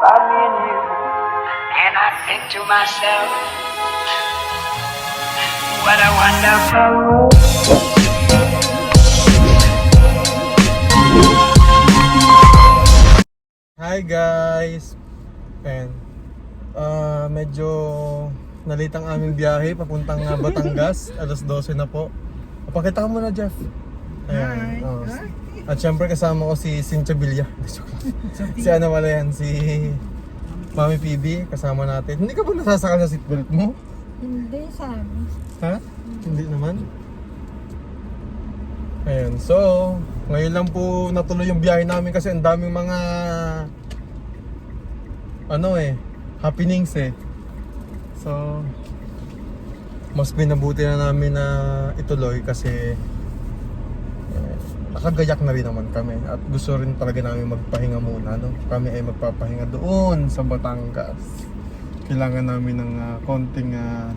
about me and you. And I think to myself, what a wonderful world. Hi guys! And ah medyo nalit ang aming biyahe papuntang ah, Batangas. Alas 12 na po. Papakita ka muna, Jeff. Ayan. oh. At syempre kasama ko si Cynthia Villa. si ano wala yan, si Mami PB kasama natin. Hindi ka ba nasasakal sa seatbelt mo? Hindi sa amin. Ha? Hindi naman. Ayan, so ngayon lang po natuloy yung biyahe namin kasi ang daming mga ano eh, happenings eh. So mas binabuti na namin na ituloy kasi nakagayak na rin naman kami at gusto rin talaga namin magpahinga muna no. Kami ay magpapahinga doon sa Batangas. Kailangan namin ng ah, konting ah,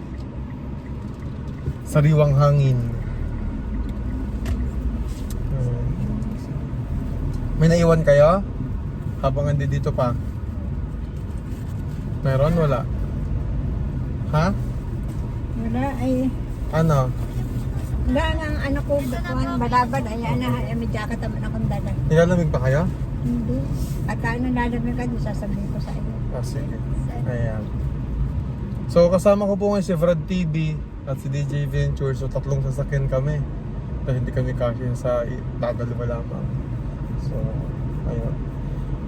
sariwang hangin. Hmm. May naiwan kayo? Habang andi dito pa? Meron? Wala? Ha? Wala ay, Ano? Nga ang anak ko, bukuhan, balabad, ayan na, ay may jacket naman akong dala. Nilalamig pa kayo? Hindi. At ano lalamig ka, di sasabihin ko sa iyo. Ah, sige. Ayan. So, kasama ko po ngayon si Fred TV at si DJ Venture. So, tatlong sasakyan kami. Dahil hindi kami kasya sa dadalawa lamang. So, ayun.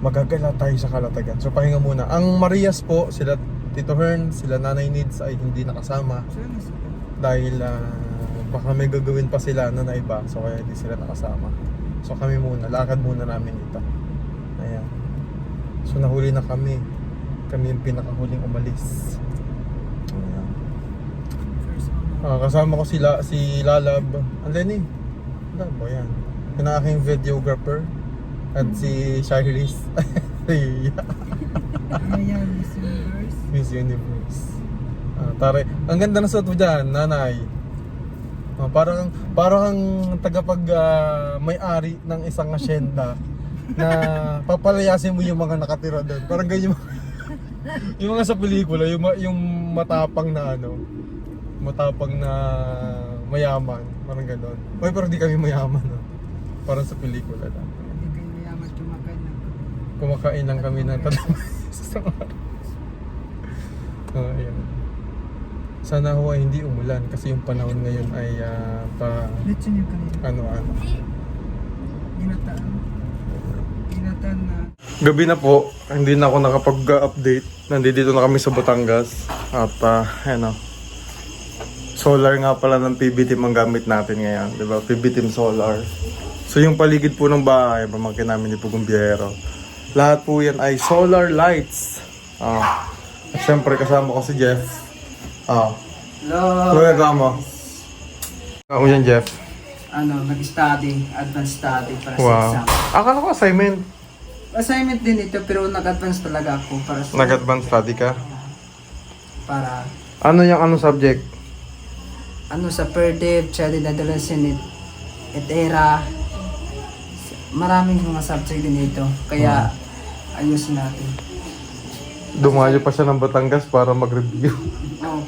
Magagala tayo sa kalatagan. So, pahinga muna. Ang Marias po, sila Tito Hearn, sila Nanay Needs ay hindi nakasama. Dahil ah, baka may gagawin pa sila na naiba. So, kaya hindi sila nakasama. So, kami muna. Lakad muna namin ito. Ayan. So nahuli na kami. Kami yung pinakahuling umalis. Ayan. Ah, kasama ko sila si Lalab. Ang Lenny. Lalab ba yan? Yung aking videographer. At si Shirley's. Ayan, Miss Universe. Miss Universe. Ah, tare. Ang ganda ng suot mo dyan, nanay. Ah, parang parang kang tagapag ah, may-ari ng isang asyenda na papalayasin mo yung mga nakatira doon. Parang ganyan yung, yung mga sa pelikula, yung, yung matapang na ano, matapang na mayaman. Parang gano'n. Uy, pero di kami mayaman. No? Parang sa pelikula lang. Hindi kayo mayaman kumakain ng Kumakain lang kami ng tatlong sa araw. Ah, ayun. Sana ho ay hindi umulan kasi yung panahon ngayon ay ah, pa Lechon yung kanina. ano-ano. Ginataan. Ginataan na Gabi na po, hindi na ako nakapag-update. Nandito na kami sa Batangas. At uh, ano, solar nga pala ng PB team ang gamit natin ngayon. Di ba? PB team solar. So yung paligid po ng bahay, pamangkin namin ni Pugong Biyero. Lahat po yan ay solar lights. Ah. At syempre kasama ko si Jeff. Ah. Hello! Kuya mo. Ako yan, Jeff. Ano, nag-study, advanced study para sa Wow. exam. Akala ko assignment. Assignment din ito pero nag-advance talaga ako para sa Nag-advance study ka. para Ano yung anong subject? ano sa PERDEV, Child and Adolescent et era. Maraming mga subject din ito. Kaya ayusin natin. Dumayo pa siya ng Batangas para mag-review. Oo.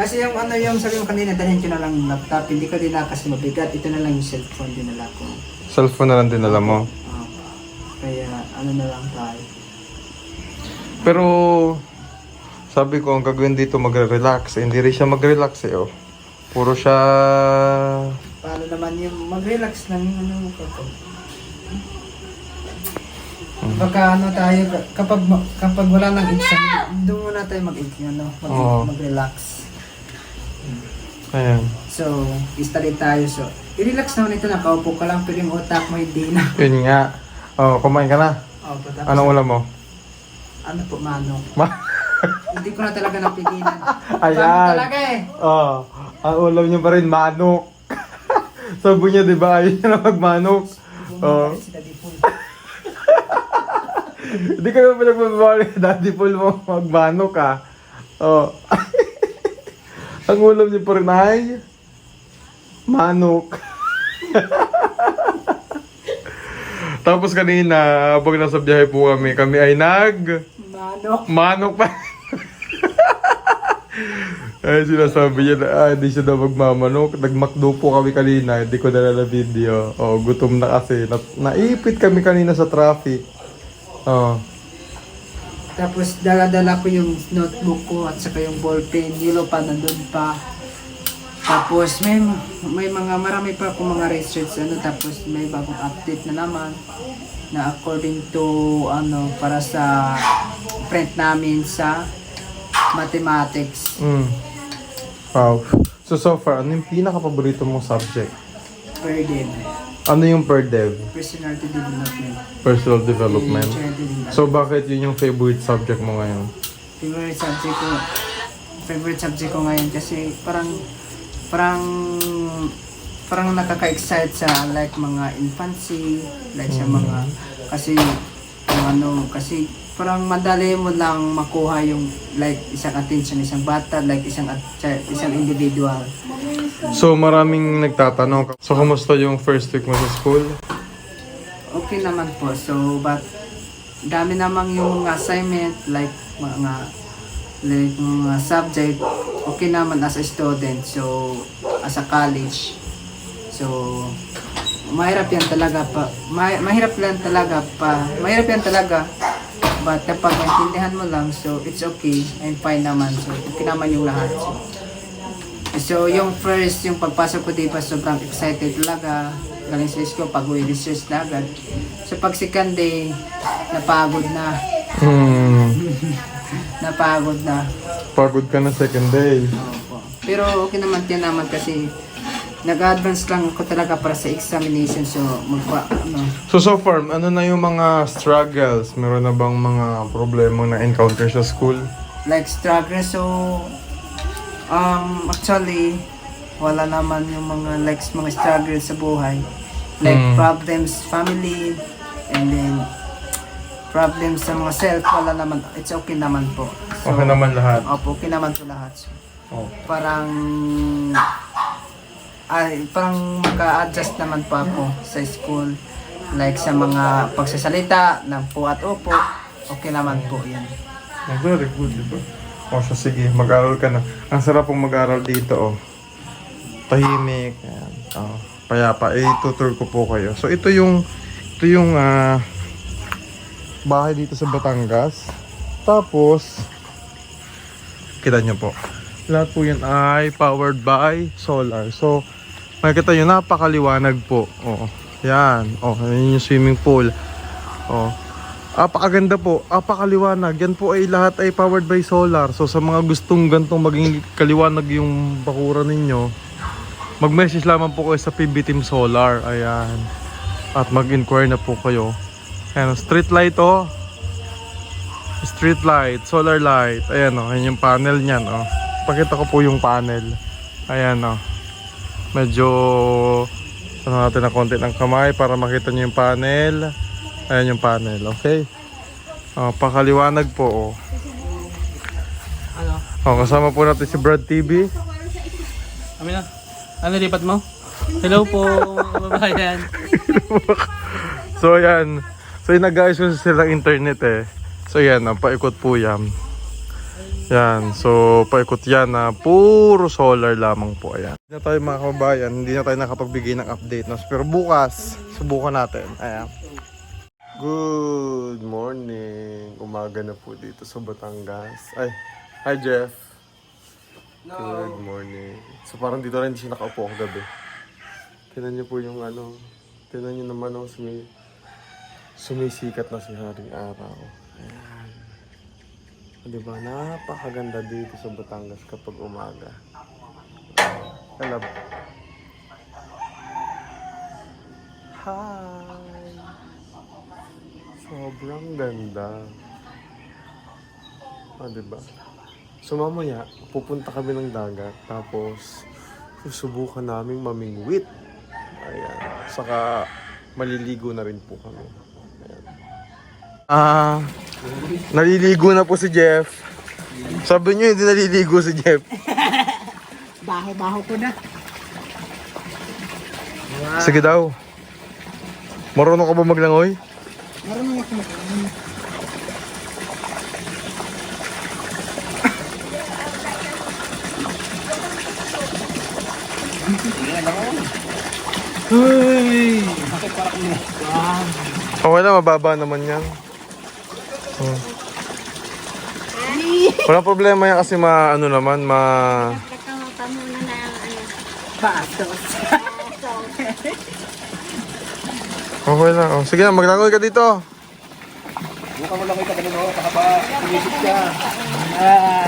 Kasi yung ano yung sabi mo kanina, dalhin ko na lang yung laptop. Hindi ko din na kasi mabigat. Ito na lang yung cellphone dinala ko. Cellphone na lang din alam mo. Oo. kaya ano na lang tayo. Pero sabi ko ang gagawin dito magre-relax. Eh, hindi rin siya mag-relax eh oh. Puro siya Paano naman yung mag-relax lang yung ano ko. Baka ano tayo, kapag kapag wala nang exam, doon muna tayo mag ano, mag, Oo. mag-relax. ayan. So, study tayo. So, i-relax naman ito, nakaupo ka lang, pero yung utak mo hindi na. Yun nga. Oh, kumain ka na. Oh, tapos, Anong ulam mo? ano po, manong. Ma- Hindi ko na talaga napigilan. Ayan. Manok talaga eh. oh, ang ulam niya pa rin manok. Sabi niya, di ba, ayaw niya na magmanok. Oh. Si Daddy Paul. Hindi ka naman pinagmamahal Daddy Paul mo magmanok ah. Oh. ang ulam niya pa rin ay manok. Tapos kanina, habang nasa biyahe po kami, kami ay nag... Manok. Manok pa. ay, sinasabi niya na, ah, hindi siya daw magmamanok. Nagmakdo po kami kanina, hindi ko na na video. Oh, gutom na kasi. Na, naipit kami kanina sa traffic. Oh. Tapos dala-dala ko yung notebook ko at saka yung ballpen. Yellow pa nandun pa. Tapos may may mga marami pa akong mga research ano tapos may bagong update na naman na according to ano para sa print namin sa mathematics. Mm. Wow. So, so far, ano yung pinaka-paborito mong subject? Day. Ano yung per dev? Personality development. Personal development. So, bakit yun yung favorite subject mo ngayon? favorite subject ko favorite subject ko ngayon kasi parang parang parang nakaka-excite sa like mga infancy like sa mga kasi ano kasi parang madali mo lang makuha yung like isang attention isang bata like isang at- isang individual So, maraming nagtatanong. So, kumusta yung first week mo sa school? okay naman po so but dami namang yung mga assignment like mga like mga subject okay naman as a student so as a college so mahirap yan talaga pa ma- mahirap lang talaga pa mahirap yan talaga but kapag maintindihan mo lang so it's okay and fine naman so okay naman yung lahat so, so yung first yung pagpasok ko dito sobrang excited talaga galing sa school pag uwi research na agad so pag second day napagod na Hmm. napagod na Pagod ka na second day. Opo. Pero okay naman yan naman kasi nag-advance lang ako talaga para sa examination so magpa ano So, so far, ano na yung mga struggles? Meron na bang mga problema na encounter sa school? like struggle so um actually wala naman yung mga like mga struggle sa buhay like Hmm. problems family and then problems sa mga self wala naman it's okay naman po so Okay naman lahat. opo okay naman po lahat so, Oh. parang ay parang maka-adjust naman po ako sa school like sa mga pagsasalita ng po at opo okay naman po yan Oh, very good, di ba? O siya, sige, mag-aral ka na. Ang sarap pong mag-aral dito, oh. Tahimik, ayan. Oh, payapa. Eh, tutur ko po kayo. So, ito yung, ito yung, ah, bahay dito sa Batangas. Tapos, kita nyo po. Lahat po yan ay powered by solar. So, makikita nyo, napakaliwanag po. Oh, yan. Oh, yan yung swimming pool. Oh, Apakaganda po, apakaliwanag. Yan po ay lahat ay powered by solar. So sa mga gustong gantong maging kaliwanag yung bakuran ninyo, mag-message lamang po kayo sa PB Team Solar. Ayan. At mag-inquire na po kayo. Ayan, street light oh. Street light, solar light. Ayan oh, ayan yung panel niyan oh. Pakita ko po yung panel. Ayan oh. Medyo ano natin na konti ng kamay para makita niyo yung panel. Ayan yung panel, okay? Oh, pakaliwanag po. Oh. Ano? Oh, kasama po natin si Brad TV. Amin na. Ano lipat mo? Hello po, kababayan. So ayan. So yung nag-ayos ko sila ng internet eh. So yan, ah, paikot po yan. Yan, so paikot yan na puro solar lamang po. Ayan. Hindi na tayo mga kababayan, hindi na tayo nakapagbigay ng update. No? Pero bukas, subukan natin. Ayan. Good morning. Umaga na po dito sa Batangas. Ay, hi Jeff. Good morning. So parang dito rin siya nakaupo kagabi. Tingnan niyo po yung ano, tingnan niyo naman oh, sumi, sumisikat na si Haring Araw. Ayan. O, Diba? Napakaganda dito sa Batangas kapag umaga. Hello. Hi! Sobrang ganda. Ah, diba? So mamaya, pupunta kami ng dagat, tapos susubukan naming mamingwit. Ayan. Saka maliligo na rin po kami. Ah, naliligo na po si Jeff. Sabi niyo hindi naliligo si Jeff. Baho-baho ko na. Sige daw. Marunong ka ba maglangoy? Marunong ako mag Uy! Okay na, mababa naman yan. Oh. Walang problema yan kasi ma, ano naman, ma... Nagkakamata muna na ang ano. Bastos. Okay na. Oh. Sige maglangoy ka dito. Buka mo lang kita ganun ako, kahaba tumisip ka.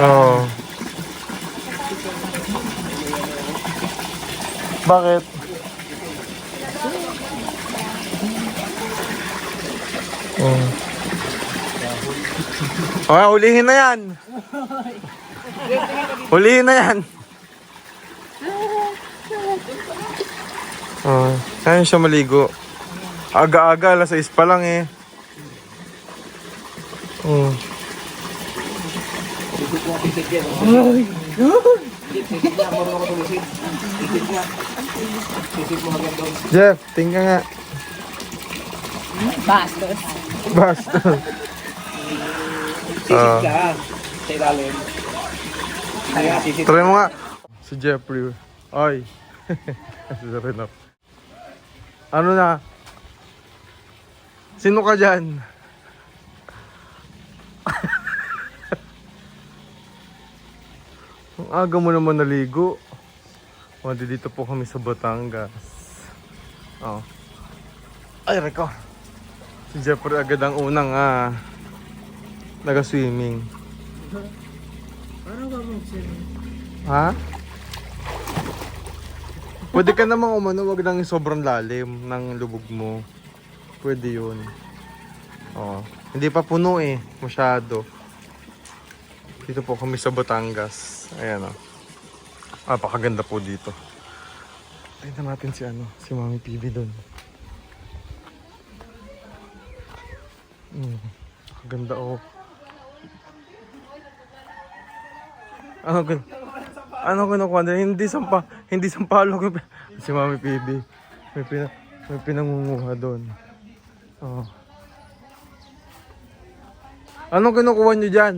Oo. Bakit? Oh. Okay, hulihin na yan. Hulihin na yan. Oh, kaya siya maligo. Aga-aga, alas 6 pa lang eh. Oh. Jeff, tingnan nga. Bastos. Basta. Ah, Ka, sa ilalim. Kaya sisit. try mo nga. Si Jeffrey. Ay. si Renap. Ano na? Sino ka dyan? Ang aga mo naman naligo. Madi dito po kami sa Batangas. Oh. Ay, Rico. Si Jeffrey agad ang unang ah, naga-swimming. Ha? Pwede ka namang umano, wag lang sobrang lalim ng lubog mo. Pwede yun. Oo. Hindi pa puno eh, masyado. Dito po kami sa Batangas. Ayan o. Ah, pakaganda po dito. Tingnan natin si ano, si Mami PB doon. Hmm, ganda oh. Ano kin Ano kinukuha nila? Hindi sampa, hindi sampalok yung pi- si Mami PB. May pina, may pinangunguha doon. Oh. Anong kinukuha nyo dyan?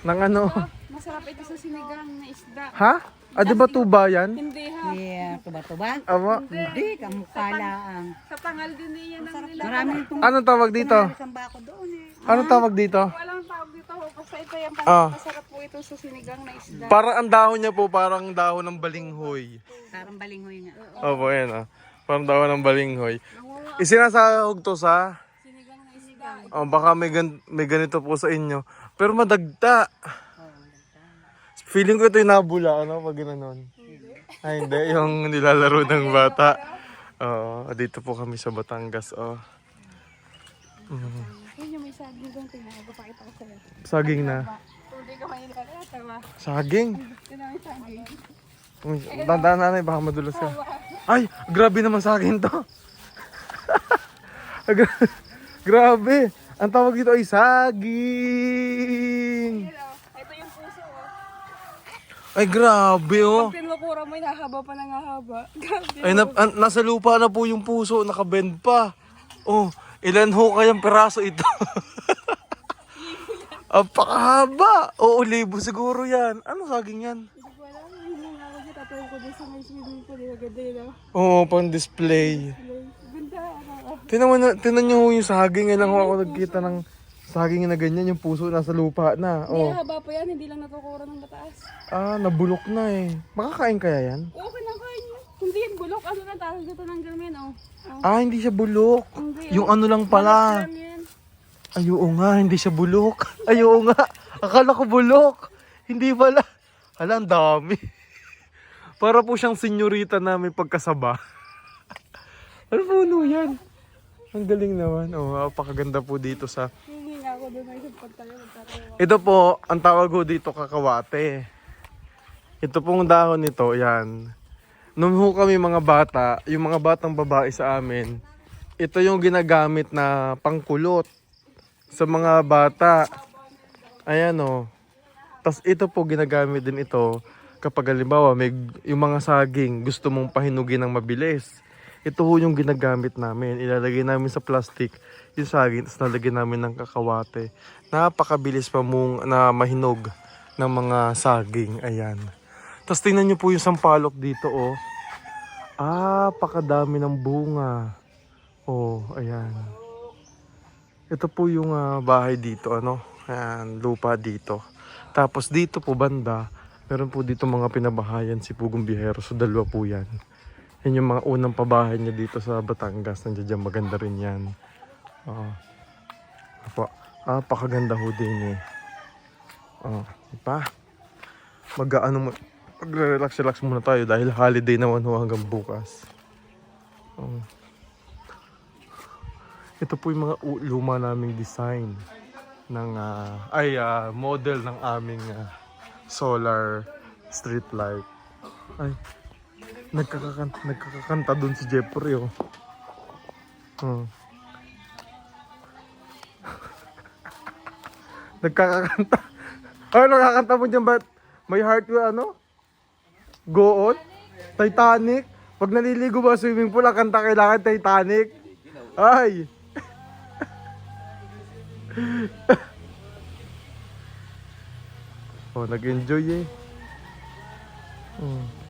Nang ano? Masarap ito sa sinigang na isda. Ha? Ah, di ba tuba yan? Hindi ha. Yeah, tuba-tuba. Awa. Hindi, kamukha lang. Sa tangal din niya ng nila. Marami itong Anong tawag dito? isang bako doon eh. Anong tawag dito? Walang tawag dito ho. Basta ito yung Ah. masarap po ito sa sinigang na isda. Parang ang dahon niya po, parang dahon ng balinghoy. Parang balinghoy nga. Opo, yan ah. Parang dahon ng balinghoy. Isinasahog to sa... Sinigang na isda. Oh, baka may, gan- may ganito po sa inyo. Pero madagta. Feeling ko ito yung nabula, ano, pag gano'n. Ay, hindi. Yung nilalaro ng bata. Oo, dito po kami sa Batangas, oh. Yun yung may saging doon. Tingnan ko. Papakita ko sa'yo. Saging na. Kung hindi ka mahilig ka na, tawa. Saging? Ang may saging. Uy, Tandaan nanay, baka madulas ka. Ay, grabe naman sa akin to. Gra- grabe. Ang tawag dito ay saging. Yun, oh. Ito yung puso oh. Ay, grabe oh. Pag tinukura mo, hahaba pa ng hahaba. Grabe. Ay, na, an- nasa lupa na po yung puso, nakabend pa. Oh, ilan ho kayang peraso ito? Ang pakahaba. Oo, libo siguro yan. Ano saging yan? Hindi ko alam. Hindi nga ako dyan. Tatawag ko dyan sa may swimming pool. Yung ganda yun oh. Oo, pang display. Ganda. Oh. Tinan mo na, tinan nyo ho yung saging. Lang ho ako nagkita ng saging na ganyan. Yung puso nasa lupa na. Hindi, Oh. haba pa yan. Hindi lang natukura ng mataas. Ah, nabulok na eh. Makakain kaya yan? Oo, kinakain niya. Hindi yan bulok. Ano na tawag dito ng gamin, oh. oh. Ah, hindi siya bulok. Hindi, Yung ano lang pala. Lang yan. Ay, oo nga, hindi siya bulok. Ay, oo nga. Akala ko bulok. Hindi pala. Hala, ang dami. Para po siyang senyorita na may pagkasaba. ano po ano yan? Ang galing naman. Oh, napakaganda po dito sa... Ito po, ang tawag ko dito kakawate. Ito pong dahon nito, yan. Nung ho kami mga bata, yung mga batang babae sa amin, ito yung ginagamit na pangkulot sa mga bata. Ayan o. Tapos ito po ginagamit din ito kapag halimbawa may yung mga saging gusto mong pahinugin ng mabilis. Ito ho yung ginagamit namin. Ilalagay namin sa plastic yung saging, tapos nalagyan namin ng kakawate. Napakabilis pa mong na mahinog ng mga saging. Ayan. Tapos tingnan nyo po yung sampalok dito, oh. Ah, pakadami ng bunga. Oh, ayan. Ito po yung ah, bahay dito, ano? Ayan, lupa dito. Tapos dito po banda, meron po dito mga pinabahayan si Pugong Bihero. So dalawa po yan. Yan yung mga unang pabahay niya dito sa Batangas. Nandiyan dyan, maganda rin yan. Oo. Apo, ah, pakaganda ho din eh. Oh, di ba? Mag ano mo, mag-relax-relax muna tayo dahil holiday naman ho hanggang bukas. Oh. Ito po yung mga luma naming design ng ah, ay ah, model ng aming ah, solar street light. Ay, nagkakakanta, nagkakakanta dun si Jeffrey oh. Hmm. nagkakakanta. Ano nakakanta mo dyan? Ba't may heart will ano? Go on? Titanic? Pag naliligo ba swimming pool, ang kanta kailangan Titanic? Ay! oh, nag-enjoy eh. Hmm.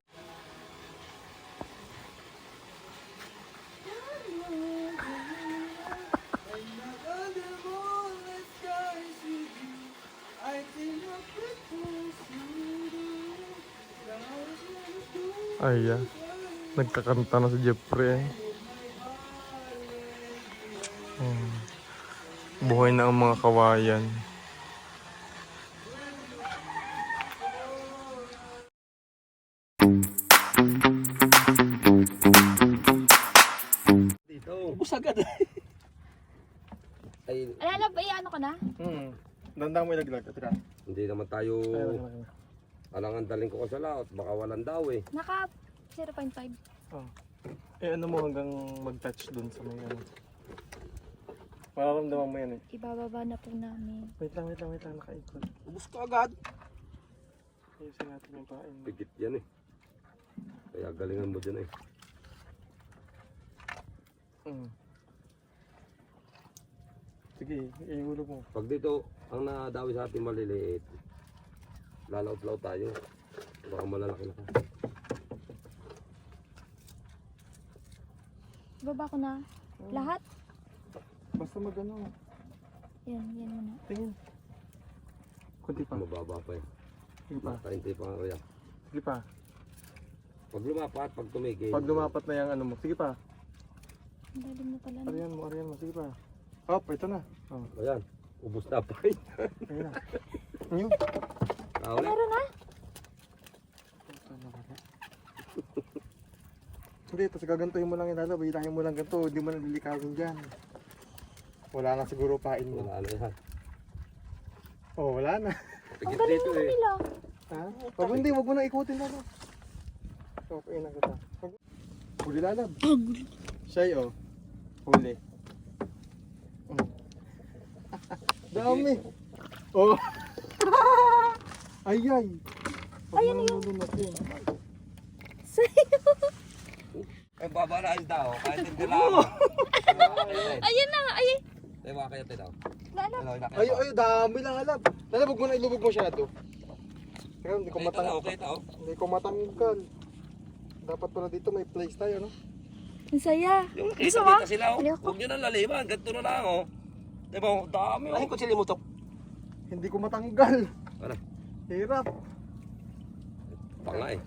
Ay, ah. Nagkakanta na si Jeffrey eh. Hmm. Buhay na ang mga kawayan. Ubus agad. Ay, Alala ba, ano ko na? Hmm. Dandang mo ilaglag. Tira. hindi naman tayo alangan daling ko sa laot. Baka walang daw eh. Naka 0.5. Eh ano mo hanggang mag-touch dun sa may ano. Mararamdaman mo yan eh. Ibababa na po namin. Wait lang, wait lang, wait lang. Nakaikot. Ubus ka agad. Ayusin natin yung pain. Pigit yan eh. Kaya galingan mo dyan eh. Hmm. Sige, ihulog mo. Pag dito, ang nadawi sa atin maliliit, lalaot-laot tayo. Baka malalaki na ka. Ibaba ko na. Lahat? Basta mag ano. Yan, yan muna. Tingin. Kunti pa. Mababa pa eh. Sige pa. Makaintay pa nga kaya. Sige pa. Pag lumapat, pag tumigil. Pag lumapat na yung ano mo. Sige pa. Ang lalim na pala. Ariyan mo, ariyan mo. Sige pa. Hop, ito na. Oh, Ayan, ubus na pa ayun na. Kauli. Meron na? Hindi, tapos gagantuhin mo lang yung lalo. Bilahin mo lang ganito. Hindi mo na lilikawin dyan. Wala na siguro pain mo. Wala na yan. Oh, wala na. Ang Pigit galing eh. nila. Ha? Pag hindi, wag mo na ikutin lalo. Okay na kita. Pag- Huli lalab. Shy, oh. Huli. Mm. Dami. Oh. ay, ay. Ayan yun. Natin. Yung tao. Kahit hindi lang. Ayun na, ay. Ay, baka kayo tinaw. Lala. Ay, ay, dami lalab. Lalab, wag mo na ilubog masyado. Teka, hindi ko Ay, tao, matang... okay tao. Hindi ko matanggal. Dapat pala dito may place tayo, no? Ang saya. Yung Gusto kita mo? sila, oh. Huwag nyo na laliman. Ganito na lang, oh. Diba, oh, dami, oh. Ay, kung silimutok. Hindi ko matanggal. Ano? Hirap. Panga eh.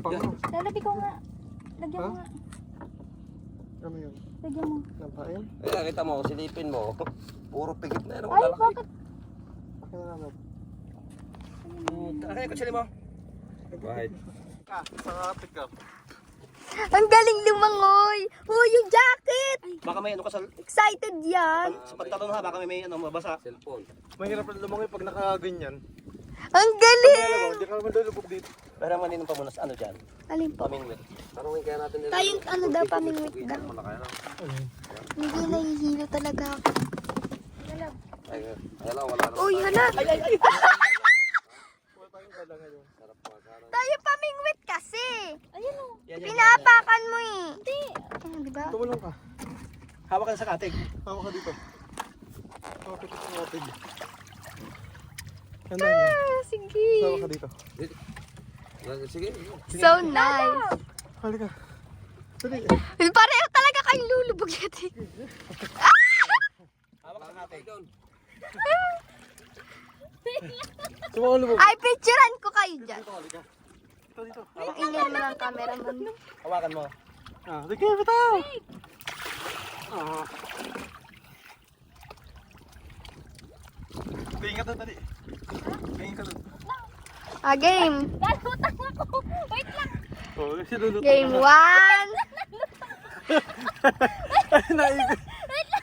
Pang, Lalabi ko nga. Lagyan mo nga. Ano yun? Lagyan mo. Nampain? Ay, nakita mo, silipin mo. Puro pigit na yan. Ay, Wala lang. bakit? Akin na lang. Ay, kung sili mo. Right. Ah, sa pick up. Ang galing lumangoy! Oh, yung jacket! Baka may ano ka sa, Excited yan! sa pantalon ha, baka may, may ano mabasa. Cellphone. Mahirap na lumangoy pag nakaganyan. Ang galing! Hindi ka naman lulubog dito. Pero maninong pa muna sa ano dyan, Alin po? pamingwit. Tanungin kaya natin nila. Tayong ano daw, pamingwit daw. Na. Hindi nahihilo talaga ako. Ay, ay, wala, naman. Uy, hala! Sarap pa, sana. Tayo pamingwit kasi! Ayun o. Yan, Pinapakan mo eh. Hindi. ka sa katig. Hawak ka dito. Hawak ka dito sa Ano ah, Sige. Hawak ka dito. Sige. So nice. Halika. Dali. Pareho talaga kayong lulubog natin. Hawak sa katig. Sumakalo mo. Ay, picturean ko kayo dyan. Dito, halika. Dito, dito. Ingay mo ng cameraman. Hawakan mo. Ah, sige, bitaw. Ah. Tingin ka doon, dali. Tingin ka doon. Ah, game. Oh, sinunod. Game 1. Naikot.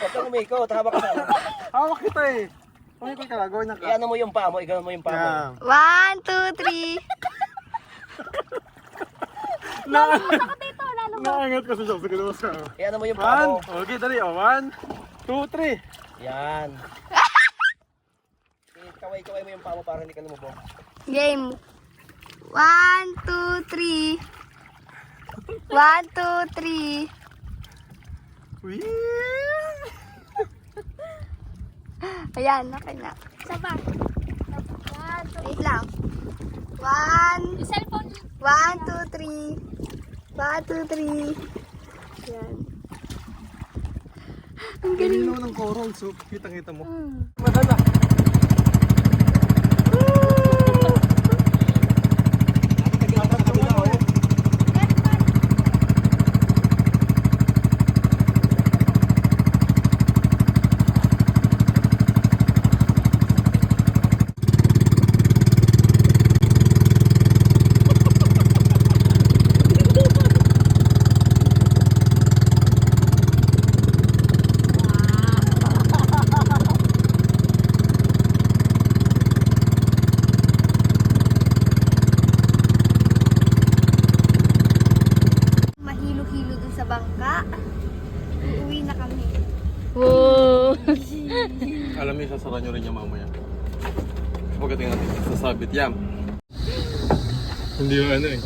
Huwag kang umikot. Hawak ka sa Hawak kita eh. Umikot ka lang, gawin na ka. Iano mo yung paa mo. Igano mo yung paa mo. Yan. 1, 2, 3. Naangat kasi siya. Sige naman sa Iano mo yung paa One. mo. Okay, dali. Oh, one, two, three. Yan. Kaway-kaway mo yung paa mo para hindi ka lumubog. Game. 1, 2, 3. 1, 2, 3. Whee! Ayan, okay na. Saba. Wait lang. One. Cellphone. One, two, three. One, two, three. Ayan. Ang galing. Linaw ng coral, so kitang-kita mo. Mahilo-hilo dun sa bangka. Uuwi na kami. Alam mo, sasara nyo rin yung mamaya. Pagdating natin, sasabit yan. Hindi yung ano eh.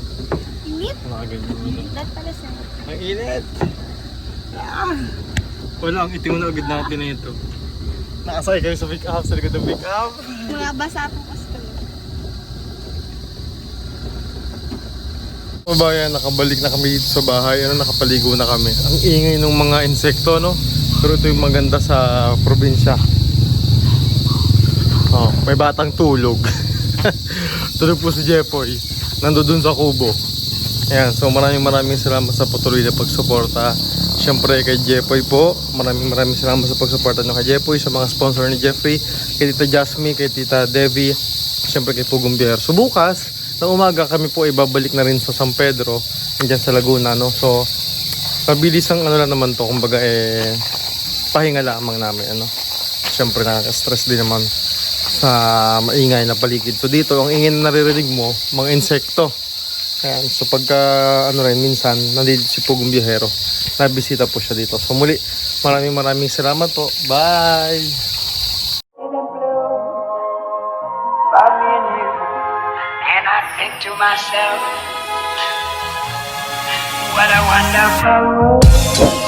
Init. Nakaganyan yun. That pala sa Ang init! Ah! Wala, ang itim na agad natin na ito. Nakasakay kayo sa pick up, sa likod ng pick up. mga basa po customer. Kabayan, nakabalik na kami dito sa bahay. Ano, nakapaligo na kami. Ang ingay ng mga insekto, no? Pero ito yung maganda sa probinsya. Oh, may batang tulog. tulog po si Jeffoy. Nando dun sa kubo. Ayan, so maraming maraming salamat sa patuloy na pagsuporta. Siyempre kay Jeffoy po, maraming maraming salamat sa pagsuporta nyo kay Jeffoy, sa mga sponsor ni Jeffrey, kay Tita Jasmine, kay Tita Devi, siyempre kay Pugong Bier. So bukas, na umaga kami po ibabalik na rin sa San Pedro, andyan sa Laguna, no? So, mabilis ang ano lang naman to, kumbaga eh, pahinga lamang namin, ano? Siyempre nakaka-stress din naman sa maingay na paligid. So dito, ang ingay na naririnig mo, mga insekto. Ayan, so pagka ano rin, minsan, nandito si Pugong Biyahero. Nabisita po siya dito. So muli, maraming maraming salamat po. Bye! To myself, what a wonderful.